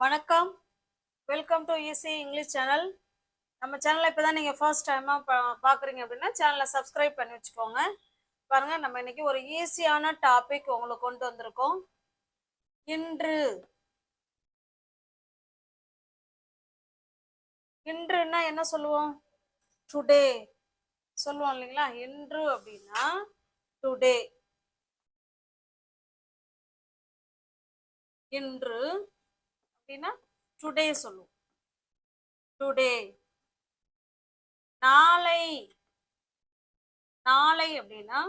வணக்கம். Welcome to easy English channel நம்ம சேனலை இப்போ தான் நீங்கள் ஃபர்ஸ்ட் டைமாக பா பார்க்குறீங்க அப்படின்னா சேனலை சப்ஸ்கிரைப் பண்ணி வச்சுக்கோங்க. பாருங்க நம்ம இன்னைக்கு ஒரு ஈஸியான டாபிக் உங்களுக்கு கொண்டு வந்திருக்கோம். இன்று. இன்றுன்னா என்ன சொல்லுவோம்? டுடே சொல்லுவோம் இல்லைங்களா? இன்று அப்படின்னா டுடே இன்று அப்படின்னா டுடே சொல்லுவோம். டுடே நாளை. நாளை அப்படின்னா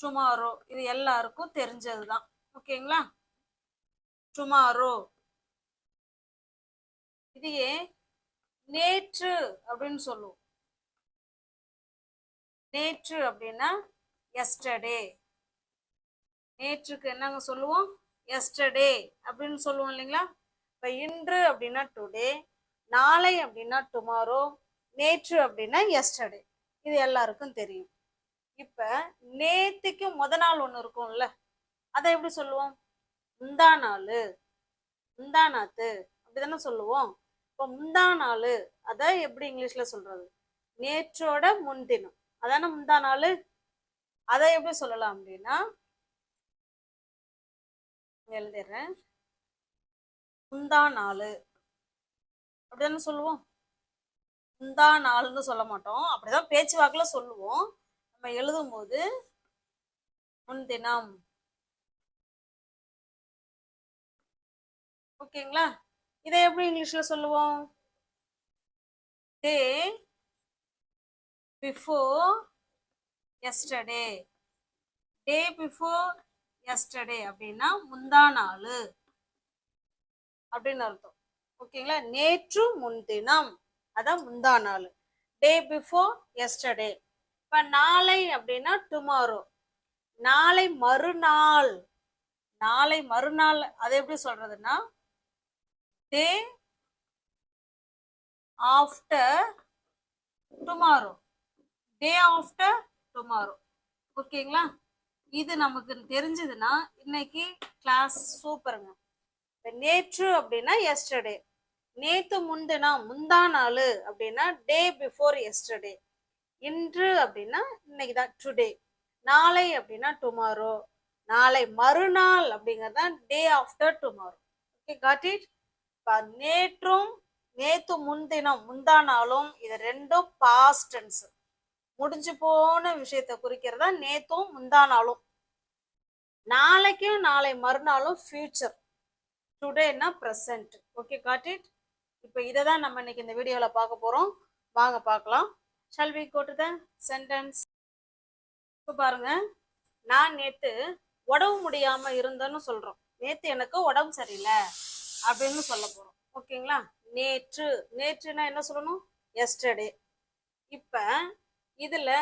டுமாரோ இது எல்லாருக்கும் தெரிஞ்சது தான் ஓகேங்களா டுமாரோ இதையே நேற்று அப்படின்னு சொல்லுவோம். நேற்று அப்படின்னா எஸ்டர்டே நேற்றுக்கு என்னங்க சொல்லுவோம்? எஸ்டர்டே அப்படின்னு சொல்லுவோம் இல்லைங்களா? இப்போ இன்று அப்படின்னா டுடே நாளை அப்படின்னா டுமாரோ நேற்று அப்படின்னா எஸ்டர்டே இது எல்லாருக்கும் தெரியும். இப்போ நேத்துக்கு முத நாள் ஒன்று இருக்கும்ல அதை எப்படி சொல்லுவோம்? முந்தா நாள். முந்தா நாத்து. அப்படிதானே சொல்லுவோம்? இப்போ முந்தா நாள் அதை எப்படி இங்கிலீஷில் சொல்றது? நேற்றோட முன்தினம். அதானே முந்தா நாள்? அதை எப்படி சொல்லலாம் அப்படின்னா எழுதிடுறேன். முந்தா நாள். அப்படிதானே சொல்லுவோம். முந்தா நாள்னு சொல்ல மாட்டோம். அப்படிதான் பேச்சு வாக்கில் சொல்லுவோம். நம்ம எழுதும் போது முன்தினம் ஓகேங்களா? இதை எப்படி இங்கிலீஷ்ல சொல்லுவோம்? Day before yesterday day before yesterday அப்படின்னா முந்தா நாள். அப்படின்னு அர்த்தம். ஓகேங்களா? நேற்று முன்தினம். அதான் முந்தா நாள். டே பிஃபோர் எஸ்டர்டே இப்போ நாளை அப்படின்னா டுமாரோ நாளை மறுநாள். நாளை மறுநாள் அது எப்படி சொல்றதுன்னா day after tomorrow day after tomorrow ஓகேங்களா? இது நமக்கு தெரிஞ்சதுன்னா இன்னைக்கு கிளாஸ் சூப்பருங்க நேற்று அப்படின்னா எஸ்டர்டே நேத்து முந்தினா முந்தா நாள் அப்படின்னா டே பிஃபோர் எஸ்டர்டே இன்று அப்படின்னா இன்னைக்கு தான் டுடே நாளை அப்படின்னா டுமாரோ நாளை மறுநாள் அப்படிங்கிறது தான் day after tomorrow okay got it நேற்றும் நேத்து முன்தினம் முந்தா நாளும் இது ரெண்டும் பாஸ்ட் டென்ஸ் முடிஞ்சு போன விஷயத்தை குறிக்கிறதா நேத்தும் முந்தா நாளும். நாளைக்கும் நாளை மறுநாளும் ஃபியூச்சர் டுடேனா ப்ரெசன்ட். Okay got it? இப்போ இதை தான் நம்ம இன்னைக்கு இந்த வீடியோவில் பார்க்க போகிறோம் வாங்க பார்க்கலாம். Shall we go to the sentence இப்போ பாருங்க. நான் நேற்று உடம்பு முடியாமல் இருந்தேன்னு சொல்கிறோம் நேற்று எனக்கு உடம்பு சரியில்லை அப்படின்னு சொல்ல போகிறோம் ஓகேங்களா? நேற்று. நேற்றுனா என்ன சொல்லணும்? எஸ்டர்டே இப்போ இதில்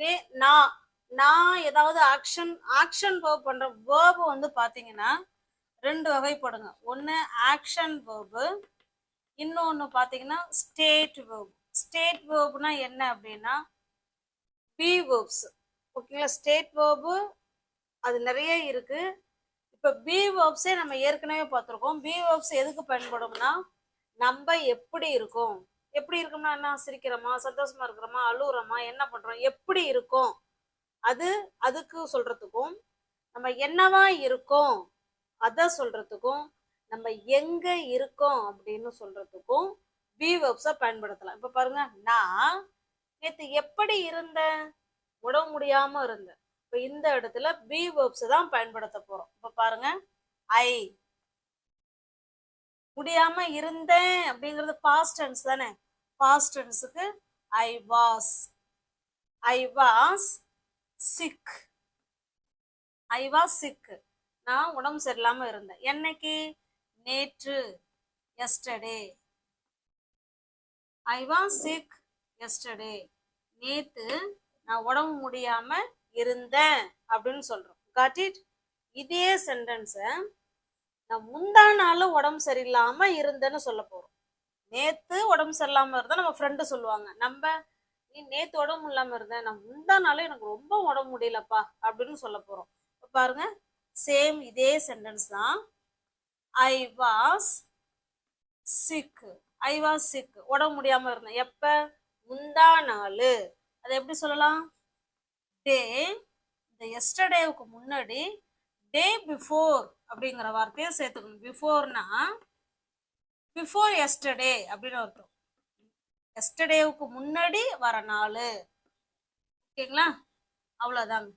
நே நான் நான் ஏதாவது ஆக்ஷன் ஆக்ஷன் வேர்ப் பண்ணுற வேர்பு வந்து பார்த்தீங்கன்னா ரெண்டு வகைப்படுங்க ஒன்று ஆக்ஷன் வேர்பு இன்னொன்று பார்த்தீங்கன்னா ஸ்டேட் வேர்ப் ஸ்டேட் வேர்ப்னா என்ன அப்படின்னா பி வேர்ப்ஸ் ஓகேங்களா ஸ்டேட் வேர்பு அது நிறைய இருக்குது இப்போ பி வேர்ப்ஸே நம்ம ஏற்கனவே பார்த்துருக்கோம். பி வேர்ப்ஸ் எதுக்கு பயன்படும்னா நம்ம எப்படி இருக்கோம். எப்படி இருக்கோம்னா என்ன? சிரிக்கிறோமா? சந்தோஷமா இருக்கிறோமா? அழுகுறோமா என்ன பண்ணுறோம் எப்படி இருக்கோம்? அது அதுக்கு சொல்கிறதுக்கும் நம்ம என்னவா இருக்கோம்? அதை சொல்றதுக்கும் நம்ம எங்க இருக்கோம் அப்படின்னு சொல்றதுக்கும் பி வேர்ப்ஸை பயன்படுத்தலாம். இப்போ பாருங்க நான் நேற்று எப்படி இருந்தேன்? உடம்பு முடியாம இருந்தேன். இப்போ இந்த இடத்துல பி வேர்ப்ஸ் தான் பயன்படுத்த போறோம். இப்போ பாருங்க ஐ முடியாம இருந்தேன் அப்படிங்கிறது பாஸ்ட் டென்ஸ் தானே? Past டென்ஸுக்கு I was I was sick I was sick நான் உடம்பு சரியில்லாம இருந்தேன். என்னைக்கு? நேற்று. Yesterday I was sick yesterday நேற்று நான் உடம்பு முடியாம இருந்தேன் அப்படின்னு சொல்றோம். காட் இட் இதே சென்டென்ஸை நான் முந்தா நாள் உடம்பு சரியில்லாம இருந்தேன்னு சொல்ல போறோம். நேத்து உடம்பு சரியில்லாம இருந்தா நம்ம ஃப்ரெண்டு சொல்லுவாங்க. நம்ம நீ நேத்து உடம்பு இல்லாம இருந்தேன் நான் முந்தா நாளும் எனக்கு ரொம்ப உடம்பு முடியலப்பா அப்படின்னு சொல்ல போறோம். பாருங்க. சேம் இதே சென்டென்ஸ் தான். I was sick I was sick உடம்பு முடியாம இருந்தேன். எப்ப? முந்தா நாள். அதை எப்படி சொல்லலாம்? டே இந்த எஸ்டர்டேவுக்கு முன்னாடி டே பிஃபோர் அப்படிங்கிற வார்த்தையை சேர்த்துக்கணும். பிஃபோர்னா பிஃபோர் எஸ்டர்டே அப்படின்னு அர்த்தம். எஸ்டர்டேவுக்கு முன்னாடி வர நாள். ஓகேங்களா? அவ்வளோதாங்க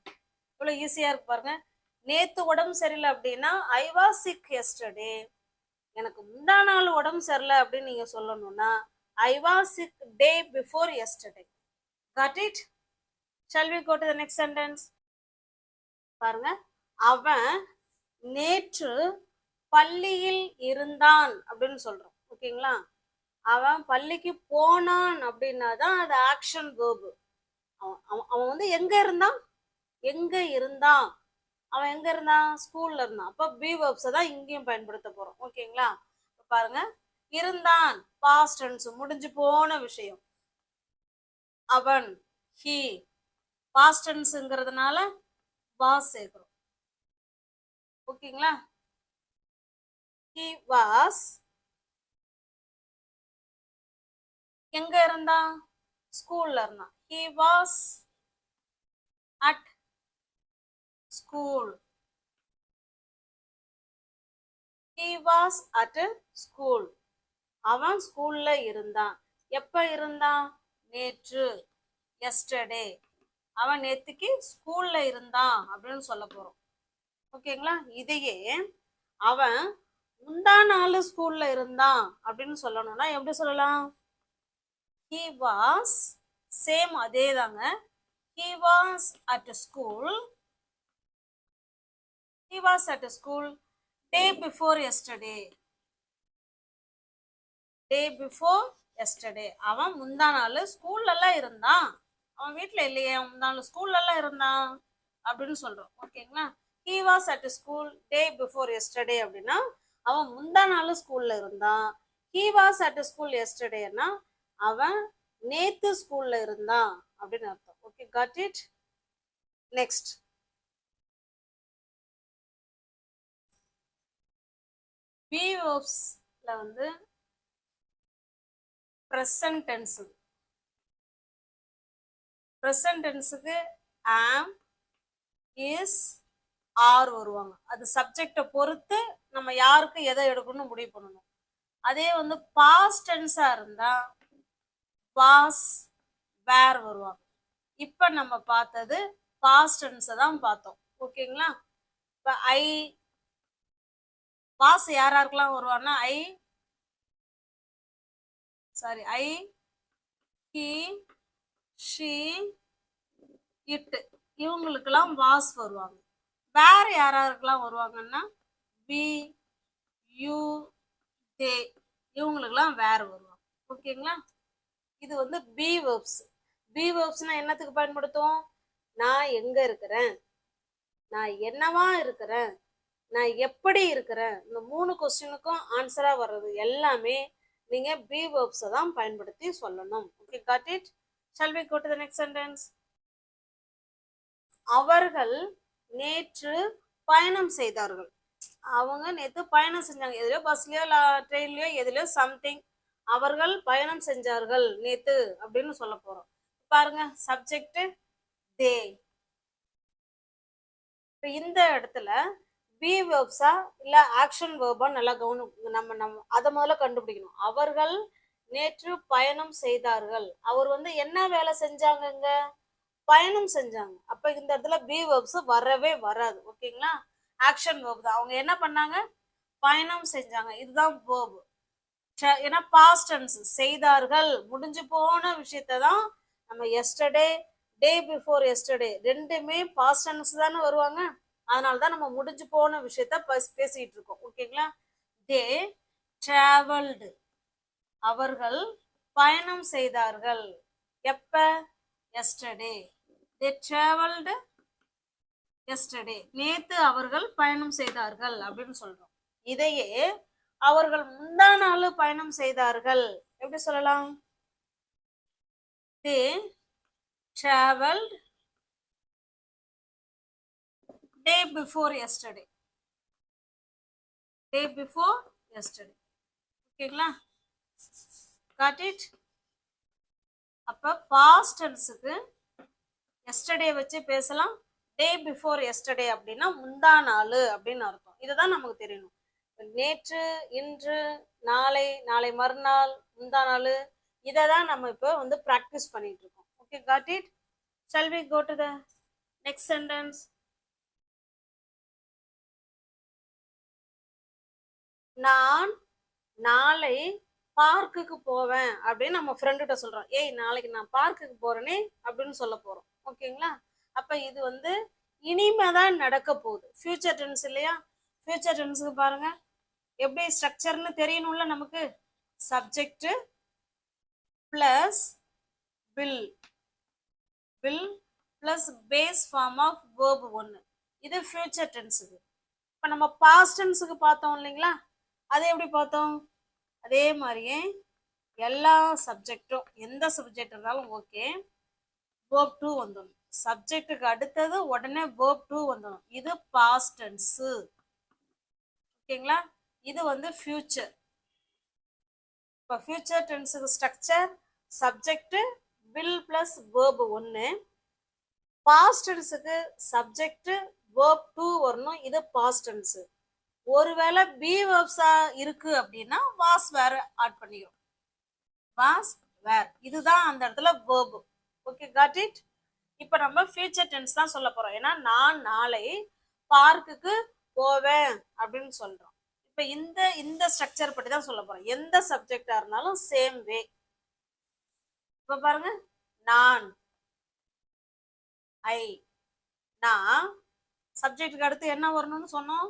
இவ்வளோ ஈஸியாக இருக்கு பாருங்கள் நேத்து உடம்பு சரியில்லை அப்படின்னா ஐ வாஸ் சிக் எஸ்டர்டே எனக்கு முந்தா நாள் உடம்பு சரியில்லை அப்படின்னு நீங்க சொல்லணும்னா I was sick day before yesterday got it shall we go to the next sentence பாருங்க. அவன் நேற்று பள்ளியில் இருந்தான் அப்படின்னு சொல்றோம் ஓகேங்களா? அவன் பள்ளிக்கு போனான் அப்படின்னா தான் அது ஆக்ஷன் வேர்பு அவன் அவன் அவன் வந்து எங்க இருந்தான்? எங்க இருந்தான்? அவன் எங்க இருந்தான்? ஸ்கூல்ல இருந்தான். அப்ப பி வேர்ப்ஸை தான் இங்கேயும் பயன்படுத்த போறோம். ஓகேங்களா பாருங்க. இருந்தான். பாஸ்ட் டென்ஸ் முடிஞ்சு போன விஷயம். அவன் ஹி பாஸ்ட் டென்ஸ்ங்கிறதுனால வாஸ் சேர்க்கிறோம். ஓகேங்களா ஹி வாஸ் எங்க இருந்தான்? ஸ்கூல்ல இருந்தான். He was at school was at a school அவன் ஸ்கூல்ல இருந்தான். எப்ப இருந்தான்? நேற்று எஸ்டர்டே அவன் நேத்துக்கு ஸ்கூல்ல இருந்தான் அப்படின்னு சொல்ல போறோம். ஓகேங்களா இதையே அவன் முந்தா நாள் ஸ்கூல்ல இருந்தான் அப்படின்னு சொல்லணும்னா எப்படி சொல்லலாம்? ஹி வாஸ் சேம் அதே தாங்க he was at school he was at school day before yesterday. Day before yesterday. அவன் முந்தா நாள் ஸ்கூல்ல எல்லாம் இருந்தான். அவன் வீட்டில் இல்லையே முந்தா நாள் ஸ்கூல்ல எல்லாம் இருந்தான் அப்படின்னு சொல்றோம் ஓகேங்களா he was at school day before yesterday அப்படின்னா அவன் முந்தா நாள் ஸ்கூல்ல இருந்தான். He வாஸ் அட் ஸ்கூல் எஸ்டர்டேனா அவன் நேத்து ஸ்கூல்ல இருந்தான் அப்படின்னு அர்த்தம். ஓகே கட் இட் நெக்ஸ்ட் பிஓப்ஸில் வந்து present tens present டென்ஸுக்கு am is R வருவாங்க. அது சப்ஜெக்டை பொறுத்து நம்ம யாருக்கு எதை எடுக்கணும்னு முடிவு பண்ணணும். அதே வந்து பாஸ்ட் டென்ஸாக இருந்தால் பாஸ் வேர் வருவாங்க. இப்போ நம்ம பார்த்தது பாஸ்ட் டென்ஸை தான் பார்த்தோம். ஓகேங்களா இப்போ ஐ பாஸ் யார் யாருக்கெல்லாம் வருவான்னா I sorry I he she it இவங்களுக்கெல்லாம் வாஸ் வருவாங்க. வேற யார் யாருக்கெல்லாம் வருவாங்கன்னா பி யூ தே இவங்களுக்கெல்லாம் வேற வருவாங்க. ஓகேங்களா இது வந்து பி வேர்ப்ஸ் பி வேர்ப்ஸ்னா என்னத்துக்கு பயன்படுத்துவோம்? நான் எங்க இருக்கிறேன்? நான் என்னவா இருக்கிறேன்? நான் எப்படி இருக்கிறேன்? இந்த மூணு கொஸ்டினுக்கும் ஆன்சரா வர்றது எல்லாமே நீங்கள் பி வேர்ப்ஸை தான் பயன்படுத்தி சொல்லணும். Okay got it shall we go to the next sentence அவர்கள் நேற்று பயணம் செய்தார்கள். அவங்க நேற்று பயணம் செஞ்சாங்க. எதுலையோ பஸ்லயோ ட்ரெயின்லயோ எதுலையோ சம்திங் அவர்கள் பயணம் செஞ்சார்கள் நேத்து அப்படின்னு சொல்ல போறோம். பாருங்க சப்ஜெக்ட் தே இப்போ இந்த இடத்துல பி வேர்ப்ஸா இல்லை ஆக்ஷன் வேர்பா நல்லா கவனம் நம்ம நம்ம அதை முதல்ல கண்டுபிடிக்கணும். அவர்கள் நேற்று பயணம் செய்தார்கள். அவர் வந்து என்ன வேலை செஞ்சாங்கங்க? பயணம் செஞ்சாங்க. அப்போ இந்த இடத்துல பி வேர்ப்ஸ் வரவே வராது. ஓகேங்களா ஆக்ஷன் வேர்ப் தான். அவங்க என்ன பண்ணாங்க? பயணம் செஞ்சாங்க. இதுதான் வேர்ப் ஏன்னா பாஸ்ட் டென்ஸ் செய்தார்கள். முடிஞ்சு போன விஷயத்தை தான் நம்ம எஸ்டர்டே டே பிஃபோர் எஸ்டர்டே ரெண்டுமே பாஸ்ட் டென்ஸ் தானே வருவாங்க? அதனால தான் நம்ம முடிஞ்சு போன விஷயத்த பேசிட்டு இருக்கோம். ஓகேங்களா தே டிராவல்டு அவர்கள் பயணம் செய்தார்கள். எப்ப? எஸ்டர்டே தே டிராவல்டு எஸ்டர்டே நேத்து அவர்கள் பயணம் செய்தார்கள் அப்படின்னு சொல்றோம். இதையே அவர்கள் முந்தா நாள் பயணம் செய்தார்கள். எப்படி சொல்லலாம்? They travelled day before yesterday day before yesterday ஓகேங்களா? காட் இட் அப்போ பாஸ்ட் டென்ஸுக்கு எஸ்டர்டே வச்சு பேசலாம். டே பிஃபோர் எஸ்டர்டே அப்படின்னா முந்தா நாள் அப்படின்னு அர்த்தம். இதுதான் நமக்கு தெரியணும். நேற்று இன்று நாளை நாளை மறுநாள் முந்தா நாள் இதை தான் நம்ம இப்போ வந்து ப்ராக்டிஸ் பண்ணிட்டு இருக்கோம். Okay got it shall we go to the next sentence நான் நாளை பார்க்குக்கு போவேன் அப்படின்னு நம்ம ஃப்ரெண்டுகிட்ட சொல்கிறோம் ஏய் நாளைக்கு நான் பார்க்குக்கு போகிறேனே அப்படின்னு சொல்ல போகிறோம் ஓகேங்களா? அப்போ இது வந்து இனிமேதான் நடக்க போகுது. ஃபியூச்சர் டென்ஸ் இல்லையா? ஃபியூச்சர் டென்ஸுக்கு பாருங்க. எப்படி ஸ்ட்ரக்சர்னு தெரியணும்ல நமக்கு? Subject plus will bill plus base form of verb ஒன்று இது ஃபியூச்சர் டென்ஸுக்கு இப்போ நம்ம பாஸ்ட் டென்ஸுக்கு பார்த்தோம் இல்லைங்களா? அதை எப்படி பார்த்தோம்? அதே மாதிரியே எல்லா சப்ஜெக்டும் எந்த சப்ஜெக்ட் இருந்தாலும் ஓகே வேர்ப் டூ வந்துடும். சப்ஜெக்ட்டுக்கு அடுத்தது உடனே வேர்ப் டூ வந்துடும். இது பாஸ்ட் டென்ஸு ஓகேங்களா இது வந்து ஃபியூச்சர் இப்போ future டென்ஸுக்கு structure subject will plus verb ஒன்று பாஸ்ட் டென்ஸுக்கு சப்ஜெக்ட் வேர்ப் டூ வரணும். இது பாஸ்ட் டென்ஸு ஒருவேளை பி வேர்ப்ஸா இருக்கு அப்படின்னா வாஸ் வேர் ஆட் பண்ணிக்கிறோம். வாஸ் வேர் இதுதான் அந்த இடத்துல வேர்பு ஓகே காட் இட் இப்போ நம்ம ஃபியூச்சர் டென்ஸ் தான் சொல்ல போறோம். ஏன்னா நான் நாளை பார்க்குக்கு போவேன் அப்படின்னு சொல்றோம். இப்போ இந்த இந்த ஸ்ட்ரக்சர் பற்றி தான் சொல்ல போறோம். எந்த சப்ஜெக்டா இருந்தாலும் சேம் வே இப்போ பாருங்க. நான் ஐ நான் சப்ஜெக்டுக்கு அடுத்து என்ன வரணும்னு சொன்னோம்?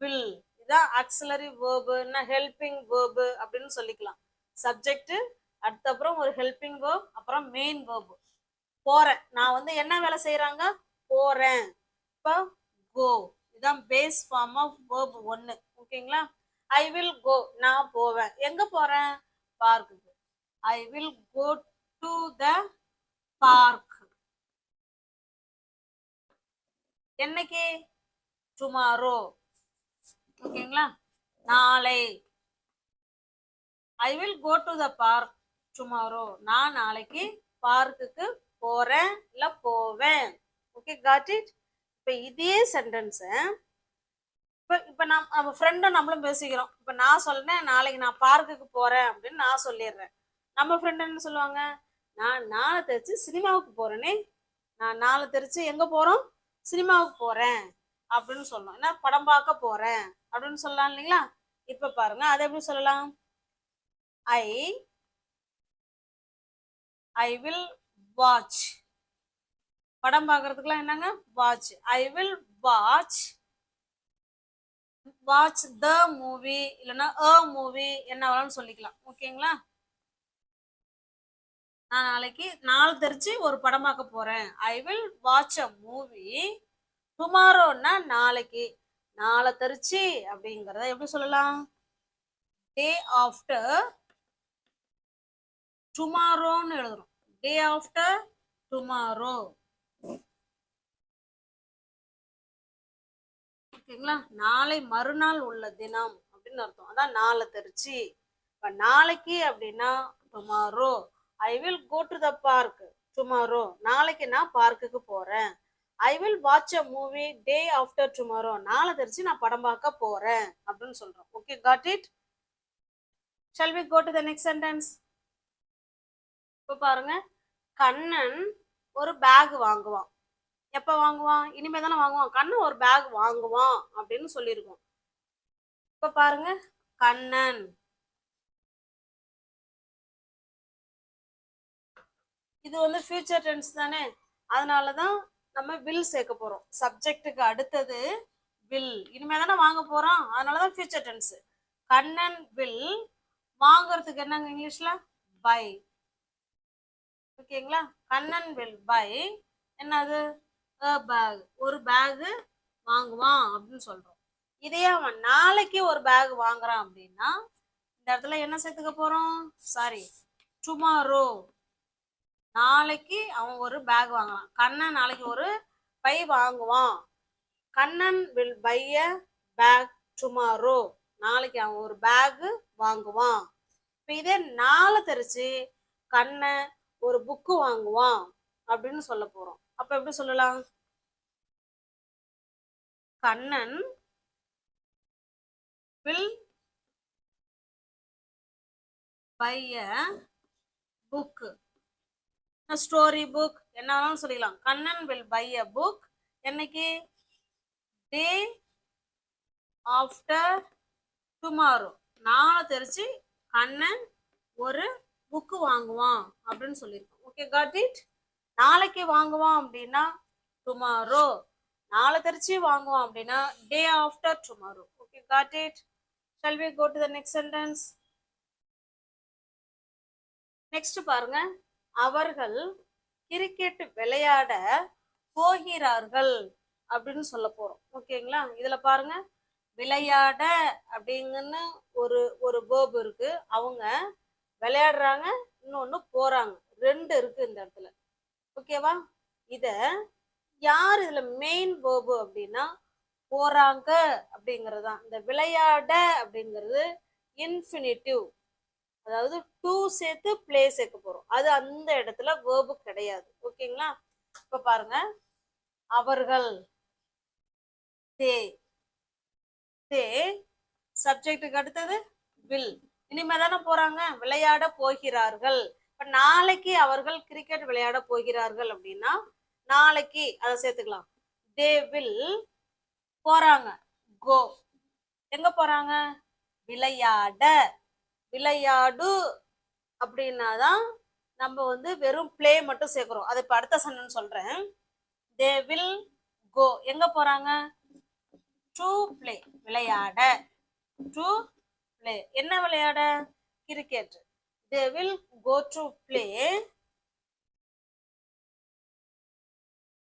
வில் இதான் ஆக்சிலரி வேர்பு என்ன ஹெல்பிங் வேர்பு அப்படின்னு சொல்லிக்கலாம். சப்ஜெக்ட் அடுத்த அப்புறம் ஒரு ஹெல்பிங் வேர்ப் அப்புறம் மெயின் வேர்பு போறேன். நான் வந்து என்ன வேலை செய்யறாங்க போறேன். இப்போ கோ இதான் பேஸ் ஃபார்ம் ஆஃப் வேர்ப் ஒன்று ஓகேங்களா ஐ வில் கோ நான் போவேன். எங்க போறேன்? பார்க்குக்கு I will go to the park என்னைக்கு? டுமாரோ ஓகேங்களா? நாளை. I will go to the park tomorrow நான் நாளைக்கு பார்க்குக்கு போறேன் இல்லை போவேன். ஓகே காட் இட் இப்போ இதே சென்டென்ஸை இப்போ இப்போ நம்ம நம்ம ஃப்ரெண்டும் நம்மளும் பேசிக்கிறோம். இப்போ நான் சொல்றேன் நாளைக்கு நான் பார்க்குக்கு போறேன் அப்படின்னு நான் சொல்லிடுறேன். நம்ம ஃப்ரெண்டு என்ன சொல்லுவாங்க? நான் நாளை தெரிச்சு சினிமாவுக்கு போறேனே. நான் நாளை தெரிச்சு எங்கே போறோம்? சினிமாவுக்கு போறேன் அப்படின்னு சொல்லணும் ஏன்னா படம் பார்க்க போறேன். அப்படின்னு சொல்லலாம் இல்லைங்களா? இப்ப பாருங்க அதை எப்படி சொல்லலாம்? ஐ ஐ வில் வாட்ச் படம் பார்க்கறதுக்குலாம் என்னங்க? Watch I will watch watch the movie இல்லைன்னா அ மூவி என்ன வேணாலும் சொல்லிக்கலாம். ஓகேங்களா? நான் நாளைக்கு நாள் தெரிச்சு ஒரு படம் பார்க்க போறேன். I will watch a movie டுமாரோன்னா நாளைக்கு. நாளை தரிச்சு அப்படிங்கிறத எப்படி சொல்லலாம்? டே ஆஃப்டர் டுமாரோன்னு எழுதுறோம் டே ஆஃப்டர் டுமாரோ ஓகேங்களா? நாளை மறுநாள் உள்ள தினம் அப்படின்னு அர்த்தம். அதான் நாளை தெரிச்சு. இப்ப நாளைக்கு அப்படின்னா tomorrow I will go to the park tomorrow நாளைக்கு நான் பார்க்குக்கு போறேன். I will watch a movie day after tomorrow நாளை தெரிச்சு நான் படம் பார்க்க போறேன் அப்படின்னு சொல்றோம். Okay got it shall we go to the next sentence இப்போ பாருங்க. கண்ணன் ஒரு பேக் வாங்குவான். எப்போ வாங்குவான்? இனிமே தானே வாங்குவான். கண்ணன் ஒரு பேக் வாங்குவான் அப்படின்னு சொல்லியிருக்கோம். இப்போ பாருங்க. கண்ணன். இது வந்து ஃபியூச்சர் டென்ஸ் தானே. அதனால தான் நம்ம வில் சேர்க்க போறோம். சப்ஜெக்ட்டுக்கு அடுத்தது வில் இனிமே தானே வாங்க போறோம். அதனால தான் ஃபியூச்சர் டென்ஸ் கண்ணன் வில் வாங்குறதுக்கு என்னங்க இங்கிலீஷ்ல? பை ஓகேங்களா? கண்ணன் வில் பை என்னது? பேக் ஒரு பேகு வாங்குவான் அப்படின்னு சொல்றோம். இதே அவன் நாளைக்கு ஒரு பேக் வாங்குறான் அப்படின்னா இந்த இடத்துல என்ன சேர்த்துக்க போறோம்? சாரி டுமாரோ நாளைக்கு அவன் ஒரு பேக் வாங்கலாம். கண்ணன் நாளைக்கு ஒரு பை வாங்குவான். Kannan will buy a bag tomorrow நாளைக்கு அவன் ஒரு பேகு வாங்குவான். இப்போ இதே நாளை தெரிச்சு கண்ணன் ஒரு புக்கு வாங்குவான் அப்படின்னு சொல்ல போகிறோம் அப்போ எப்படி சொல்லலாம்? Kannan will buy a story book என்ன வேணாலும் சொல்லிக்கலாம் Kannan will buy a book என்னைக்கு? டே ஆஃப்டர் டுமாரோ நாளை தெரிச்சு கண்ணன் ஒரு புக்கு வாங்குவான் அப்படின்னு சொல்லியிருக்கோம். ஓகே காட் இட் நாளைக்கு வாங்குவான் அப்படின்னா டுமாரோ நாளை தெரிச்சு வாங்குவோம் அப்படின்னா day after tomorrow okay got it shall we go to the next sentence next பாருங்க. அவர்கள் கிரிக்கெட் விளையாட போகிறார்கள் அப்படின்னு சொல்ல போறோம். ஓகேங்களா இதுல பாருங்க. விளையாட அப்படிங்கன்னு ஒரு ஒரு வேர்ப் இருக்கு. அவங்க விளையாடுறாங்க இன்னொன்னு போறாங்க. ரெண்டு இருக்கு இந்த இடத்துல. ஓகேவா இத யார் இதுல மெயின் வேர்பு அப்படின்னா போறாங்க அப்படிங்கிறது தான் இந்த விளையாட அப்படிங்கிறது இன்ஃபினிட்டிவ் அதாவது டூ சேர்த்து ப்ளே சேர்க்க போகிறோம் அது அந்த இடத்துல வேர்பு கிடையாது. ஓகேங்களா இப்போ பாருங்க. அவர்கள் தே தே சப்ஜெக்டுக்கு அடுத்தது வில் இனிமே தானே போறாங்க. விளையாட போகிறார்கள். இப்ப நாளைக்கு அவர்கள் கிரிக்கெட் விளையாட போகிறார்கள் அப்படின்னா நாளைக்கு அதை சேர்த்துக்கலாம். தே வில் போறாங்க. கோ எங்க போறாங்க? விளையாட. விளையாடு அப்படின்னாதான் நம்ம வந்து வெறும் ப்ளே மட்டும் சேர்க்குறோம். அது இப்போ அடுத்த சன்னு சொல்றேன். தே வில் கோ எங்க போறாங்க? டு ப்ளே விளையாட. டு ப்ளே என்ன விளையாட? Cricket they will go to play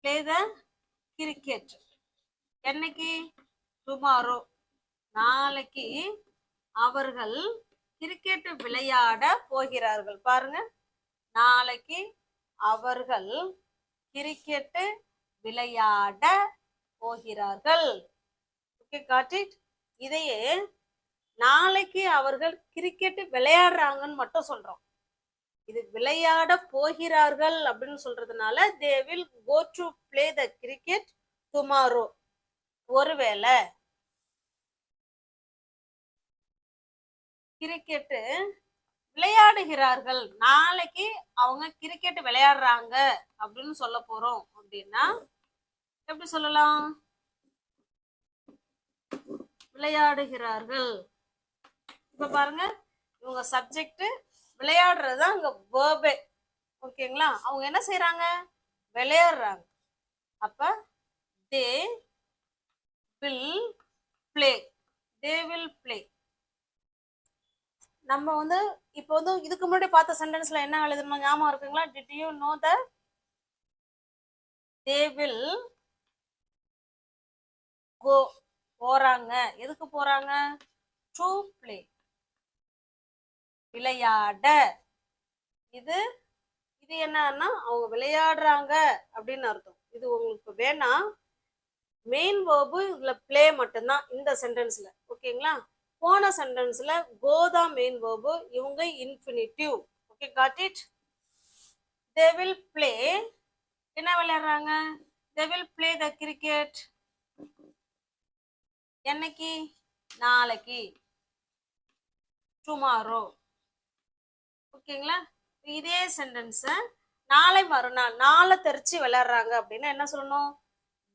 play the cricket என்னைக்கு? டுமாரோ நாளைக்கு. அவர்கள் கிரிக்கெட் விளையாட போகிறார்கள். பாருங்க. நாளைக்கு அவர்கள் கிரிக்கெட் விளையாட போகிறார்கள். ஓகே காட்டிட் இதையே நாளைக்கு அவர்கள் கிரிக்கெட் விளையாடுறாங்கன்னு மட்டும் சொல்றோம். இது விளையாட போகிறார்கள் அப்படின்னு சொல்றதுனால they will go to play the cricket tomorrow ஒருவேளை கிரிக்கெட்டு விளையாடுகிறார்கள். நாளைக்கு அவங்க கிரிக்கெட் விளையாடுறாங்க அப்படின்னு சொல்ல போறோம் அப்படின்னா எப்படி சொல்லலாம்? விளையாடுகிறார்கள். இப்ப பாருங்க இவங்க சப்ஜெக்ட் விளையாடுறது தான் அங்க வேர்பே ஓகேங்களா அவங்க என்ன செய்யறாங்க விளையாடுறாங்க. அப்ப they will play they will play நம்ம வந்து இப்போ வந்து இதுக்கு முன்னாடி பார்த்த சென்டென்ஸ்ல என்ன எழுதணும் ஞாபகம் இருக்குங்களா? Did you know the they will go போறாங்க. எதுக்கு போறாங்க? டு ப்ளே விளையாட. இது இது என்னன்னா அவங்க விளையாடுறாங்க அப்படின்னு அர்த்தம். இது உங்களுக்கு வேணாம். மெயின் வேர்பு இதுல ப்ளே மட்டும்தான் இந்த சென்டென்ஸ்ல ஓகேங்களா போன சென்டென்ஸ்ல கோதா மெயின் வேர்பு இவங்க infinitive okay got it they will play என்ன விளையாடுறாங்க? They will play the cricket என்னைக்கு? நாளைக்கு. டுமாரோ ஓகேங்களா இதே சென்டென்ஸை நாளை மறுநாள் நாளை தெரிச்சு விளையாடுறாங்க அப்படின்னா என்ன சொல்லணும்?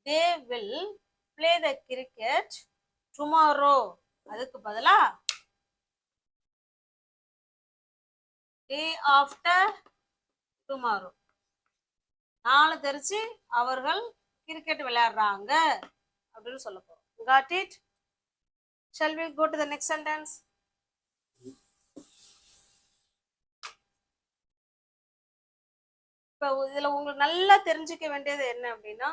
They will play the cricket tomorrow அதுக்கு பதிலா டே ஆஃப்டர் டுமாரோ நாளை தெரிச்சு அவர்கள் கிரிக்கெட் விளையாடுறாங்க அப்படின்னு சொல்ல போறோம். Got it shall we go to the next sentence இப்போ இதுல உங்களுக்கு நல்லா தெரிஞ்சுக்க வேண்டியது என்ன அப்படின்னா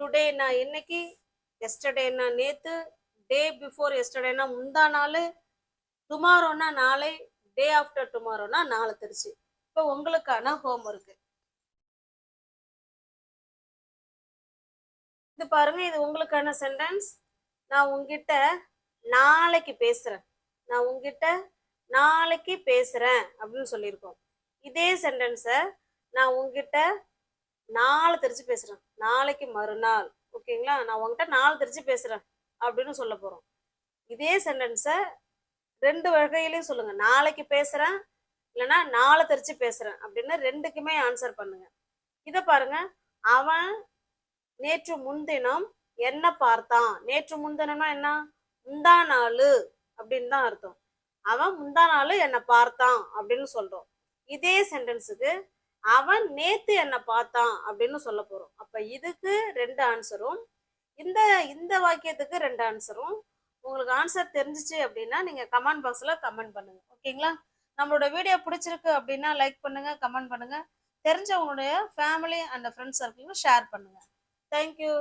டுடே நான் இன்னைக்கு எஸ்டர்டேனா நேத்து டே பிஃபோர் எஸ்டர்டேனா முந்தா நாள் டுமாரோனா நாளை டே ஆஃப்டர் டுமாரோனா நாளை தெரிச்சு. இப்போ உங்களுக்கான ஹோம் ஒர்க்கு இது பாருங்க இது உங்களுக்கான சென்டென்ஸ் நான் உங்ககிட்ட நாளைக்கு பேசுறேன். நான் உங்ககிட்ட நாளைக்கு பேசுறேன் அப்படின்னு சொல்லியிருக்கோம். இதே சென்டென்ஸை நான் உங்ககிட்ட நாளை தெரிச்சு பேசுறேன். நாளைக்கு மறுநாள். ஓகேங்களா? நான் உங்ககிட்ட நாளை தெரிச்சு பேசுறேன். அப்படின்னு சொல்ல போகிறோம் இதே சென்டென்ஸை ரெண்டு வகையிலையும் சொல்லுங்கள் நாளைக்கு பேசுகிறேன் இல்லைன்னா நாளை தெரிச்சு பேசுகிறேன் அப்படின்னு ரெண்டுக்குமே ஆன்சர் பண்ணுங்க. இதை பாருங்க. அவன் நேற்று முன்தினம் என்ன பார்த்தான்? நேற்று முன்தினம்னா என்ன? முந்தா நாள் அப்படின்னு தான் அர்த்தம். அவன் முந்தா நாள் என்னை பார்த்தான் அப்படின்னு சொல்கிறோம் இதே சென்டென்ஸுக்கு அவன் நேத்து என்னை பார்த்தான் அப்படின்னு சொல்ல போகிறோம் அப்போ இதுக்கு ரெண்டு ஆன்சரும் இந்த இந்த வாக்கியத்துக்கு ரெண்டு ஆன்சரும் உங்களுக்கு ஆன்சர் தெரிஞ்சிச்சு அப்படின்னா நீங்க கமெண்ட் பாக்ஸ்ல கமெண்ட் பண்ணுங்க. ஓகேங்களா நம்மளோட வீடியோ பிடிச்சிருக்கு அப்படின்னா லைக் பண்ணுங்க கமெண்ட் பண்ணுங்க. தெரிஞ்சவங்களுடைய ஃபேமிலி அண்ட் ஃப்ரெண்ட்ஸ் சர்க்கிளுக்கு ஷேர் பண்ணுங்க. Thank you